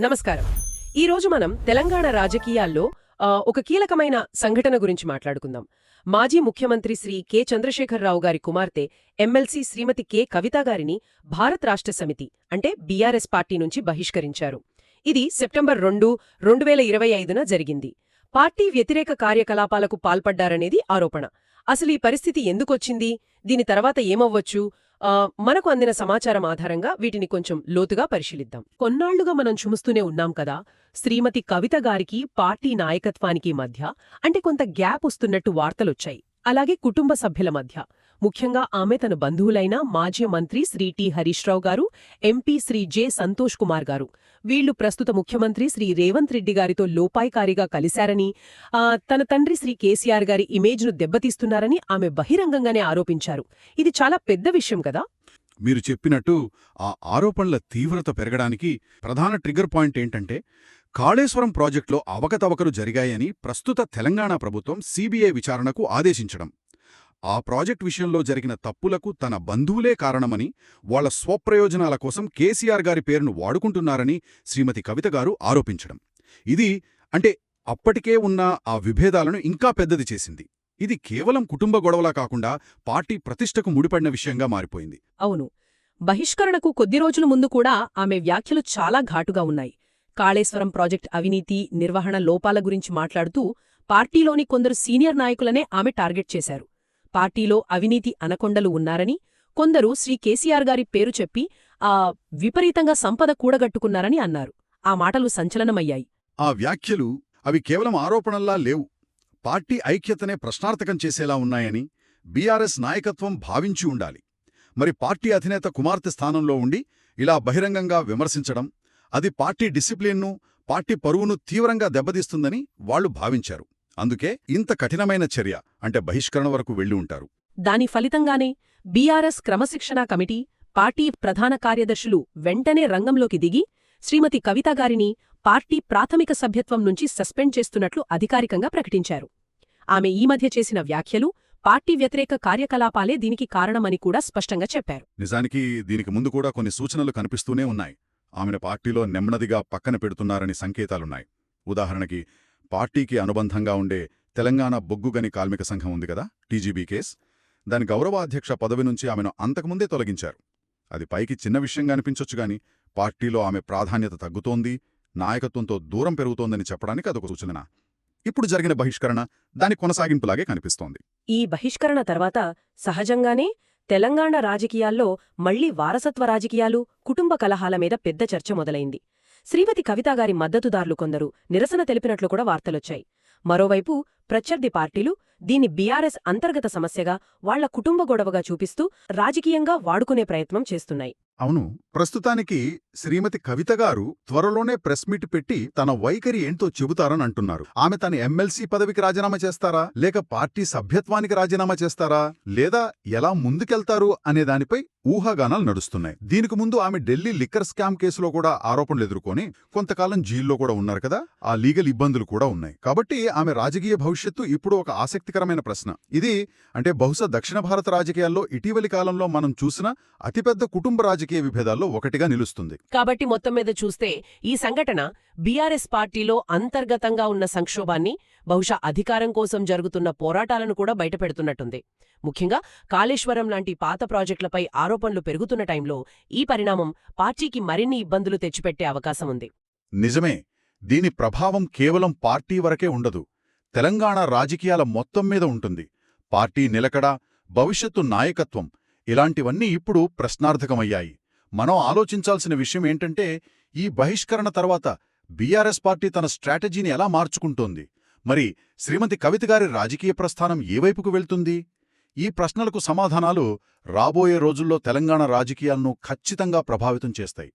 నమస్కారం. ఈ రోజు మనం తెలంగాణ రాజకీయాల్లో ఒక కీలకమైన సంఘటన గురించి మాట్లాడుకుందాం. మాజీ ముఖ్యమంత్రి శ్రీ కె. చంద్రశేఖరరావు గారి కుమార్తె ఎమ్మెల్సీ శ్రీమతి కె. కవిత గారిని భారత్ రాష్ట్ర సమితి అంటే బీఆర్ఎస్ పార్టీ నుంచి బహిష్కరించారు. ఇది సెప్టెంబర్ రెండు రెండు వేల ఇరవై ఐదున జరిగింది. పార్టీ వ్యతిరేక కార్యకలాపాలకు పాల్పడ్డారనేది ఆరోపణ. అసలు ఈ పరిస్థితి ఎందుకొచ్చింది? దీని తర్వాత ఏమవ్వచ్చు? మనకు అందిన సమాచారం ఆధారంగా వీటిని కొంచెం లోతుగా పరిశీలిద్దాం. కొన్నాళ్ళుగా మనం చూస్తూనే ఉన్నాం కదా శ్రీమతి కవిత గారికి పార్టీ నాయకత్వానికి మధ్య అంటే కొంత గ్యాప్ వస్తున్నట్టు వార్తలొచ్చాయి. అలాగే కుటుంబ సభ్యుల మధ్య. ముఖ్యంగా ఆమె తన బంధువులైన మాజీ మంత్రి శ్రీ టి హరీష్ రావు గారు ఎంపీ శ్రీ జె సంతోష్ కుమార్ గారు. వీళ్ళు ప్రస్తుత ముఖ్యమంత్రి శ్రీ రేవంత్ రెడ్డి గారితో లోపాయికారిగా కలిశారని తన తండ్రి శ్రీ కేసీఆర్ గారి ఇమేజ్ను దెబ్బతీస్తున్నారని ఆమె బహిరంగంగానే ఆరోపించారు. ఇది చాలా పెద్ద విషయం కదా? మీరు చెప్పినట్టు ఆ ఆరోపణల తీవ్రత పెరగడానికి ప్రధాన ట్రిగర్ పాయింట్ ఏంటంటే కాళేశ్వరం ప్రాజెక్టులో అవకతవకలు జరిగాయని ప్రస్తుత తెలంగాణ ప్రభుత్వం సీబీఐ విచారణకు ఆదేశించడం. ఆ ప్రాజెక్ట్ విషయంలో జరిగిన తప్పులకు తన బంధువులే కారణమని వాళ్ళ స్వప్రయోజనాల కోసం కేసీఆర్ గారి పేరును వాడుకుంటున్నారని శ్రీమతి కవిత గారు ఆరోపించడం. ఇది అంటే అప్పటికే ఉన్న ఆ విభేదాలను ఇంకా పెద్దది చేసింది. ఇది కేవలం కుటుంబ గొడవలా కాకుండా పార్టీ ప్రతిష్టకు ముడిపడిన విషయంగా మారిపోయింది. అవును. బహిష్కరణకు కొద్ది రోజుల ముందు కూడా ఆమె వ్యాఖ్యలు చాలా ఘాటుగా ఉన్నాయి. కాళేశ్వరం ప్రాజెక్ట్ అవినీతి నిర్వహణ లోపాల గురించి మాట్లాడుతూ పార్టీలోని కొందరు సీనియర్ నాయకులనే ఆమె టార్గెట్ చేశారు. పార్టీలో అవినీతి అనకొండలు ఉన్నారని కొందరు శ్రీ కేసీఆర్ గారి పేరు చెప్పి ఆ విపరీతంగా సంపద కూడగట్టుకున్నారని అన్నారు. ఆ మాటలు సంచలనమయ్యాయి. ఆ వ్యాఖ్యలు అవి కేవలం ఆరోపణల్లా లేవు. పార్టీ ఐక్యతనే ప్రశ్నార్థకం చేసేలా ఉన్నాయని బీఆర్ఎస్ నాయకత్వం భావించి ఉండాలి. మరి పార్టీ అధినేత కుమార్తె స్థానంలో ఉండి ఇలా బహిరంగంగా విమర్శించడం అది పార్టీ డిసిప్లిన్ను పార్టీ పరువును తీవ్రంగా దెబ్బతీస్తుందని వాళ్ళు భావించారు. అందుకే ఇంత కఠినమైన చర్య అంటే బహిష్కరణ వరకు వెళ్ళి ఉంటారు. దాని ఫలితంగానే బీఆర్ఎస్ క్రమశిక్షణా కమిటీ పార్టీ ప్రధాన కార్యదర్శులు వెంటనే రంగంలోకి దిగి శ్రీమతి కవిత గారిని పార్టీ ప్రాథమిక సభ్యత్వం నుంచి సస్పెండ్ చేస్తున్నట్లు అధికారికంగా ప్రకటించారు. ఆమె ఈ మధ్య చేసిన వ్యాఖ్యలు పార్టీ వ్యతిరేక కార్యకలాపాలే దీనికి కారణమని కూడా స్పష్టంగా చెప్పారు. నిజానికి దీనికి ముందు కూడా కొన్ని సూచనలు కనిపిస్తూనే ఉన్నాయి. ఆమెను పార్టీలో నెమ్మదిగా పక్కన పెడుతున్నారని సంకేతాలున్నాయి. ఉదాహరణకి పార్టీకి అనుబంధంగా ఉండే తెలంగాణ బొగ్గుగని కార్మిక సంఘం ఉంది కదా టీజీబీ కేస్. దాని గౌరవాధ్యక్ష పదవి నుంచి ఆమెను అంతకుముందే తొలగించారు. అది పైకి చిన్న విషయంగా అనిపించొచ్చు గాని పార్టీలో ఆమె ప్రాధాన్యత తగ్గుతోంది నాయకత్వంతో దూరం పెరుగుతోందని చెప్పడానికి అదొక సూచన ఇప్పుడు జరిగిన బహిష్కరణ దాని కొనసాగింపులాగే కనిపిస్తోంది. ఈ బహిష్కరణ తర్వాత సహజంగానే తెలంగాణ రాజకీయాల్లో మళ్ళీ వారసత్వ రాజకీయాలు కుటుంబ కలహాల మీద పెద్ద చర్చ మొదలైంది. శ్రీమతి కవితాగారి మద్దతుదారులు కొందరు నిరసన తెలిపినట్లు కూడా వార్తలొచ్చాయి. మరోవైపు ప్రత్యర్థి పార్టీలు దీన్ని బీఆర్ఎస్ అంతర్గత సమస్యగా వాళ్ళ కుటుంబ గొడవగా చూపిస్తూ రాజకీయంగా వాడుకునే ప్రయత్నం చేస్తున్నాయి. అవును ప్రస్తుతానికి శ్రీమతి కవిత గారు త్వరలోనే ప్రెస్ మీట్ పెట్టి తన వైఖరి ఏంటో చెబుతారని అంటున్నారు. ఆమె తన ఎమ్మెల్సీ పదవికి రాజీనామా చేస్తారా? లేక పార్టీ సభ్యత్వానికి రాజీనామా చేస్తారా? లేదా ఎలా ముందుకెళ్తారు అనే దానిపై ఊహాగానాలు నడుస్తున్నాయి. దీనికి ముందు ఆమె ఢిల్లీ లిక్కర్ స్కామ్ కేసులో కూడా ఆరోపణలు ఎదుర్కొని కొంతకాలం జైల్లో కూడా ఉన్నారు కదా? ఆ లీగల్ ఇబ్బందులు కూడా ఉన్నాయి. కాబట్టి ఆమె రాజకీయ భవిష్యత్తు ఇప్పుడు ఒక ఆసక్తికరమైన ప్రశ్న. ఇది అంటే బహుశా దక్షిణ భారత రాజకీయాల్లో ఇటీవలి కాలంలో మనం చూసిన అతిపెద్ద కుటుంబ రాజకీయ విభేదాల్లో ఒకటిగా నిలుస్తుంది. కాబట్టి మొత్తం మీద చూస్తే ఈ సంఘటన బీఆర్ఎస్ పార్టీలో అంతర్గతంగా ఉన్న సంక్షోభాన్ని బహుశా అధికారం కోసం జరుగుతున్న పోరాటాలను కూడా బయటపెడుతున్నట్టుంది. ముఖ్యంగా కాళేశ్వరం లాంటి పాత ప్రాజెక్టులపై ఆరోపణలు పెరుగుతున్న టైంలో ఈ పరిణామం పార్టీకి మరిన్ని ఇబ్బందులు తెచ్చిపెట్టే అవకాశం ఉంది. నిజమే. దీని ప్రభావం కేవలం పార్టీ వరకే ఉండదు. తెలంగాణ రాజకీయాల మొత్తం మీద ఉంటుంది. పార్టీ నిలకడ భవిష్యత్తు నాయకత్వం ఇలాంటివన్నీ ఇప్పుడు ప్రశ్నార్థకమయ్యాయి. మనం ఆలోచించాల్సిన విషయం ఏంటంటే ఈ బహిష్కరణ తర్వాత బీఆర్ఎస్ పార్టీ తన స్ట్రాటజీని ఎలా మార్చుకుంటోంది? మరి శ్రీమతి కవిత గారి రాజకీయ ప్రస్థానం ఏవైపుకు వెళ్తుంది? ఈ ప్రశ్నలకు సమాధానాలు రాబోయే రోజుల్లో తెలంగాణ రాజకీయాలను ఖచ్చితంగా ప్రభావితం చేస్తాయి.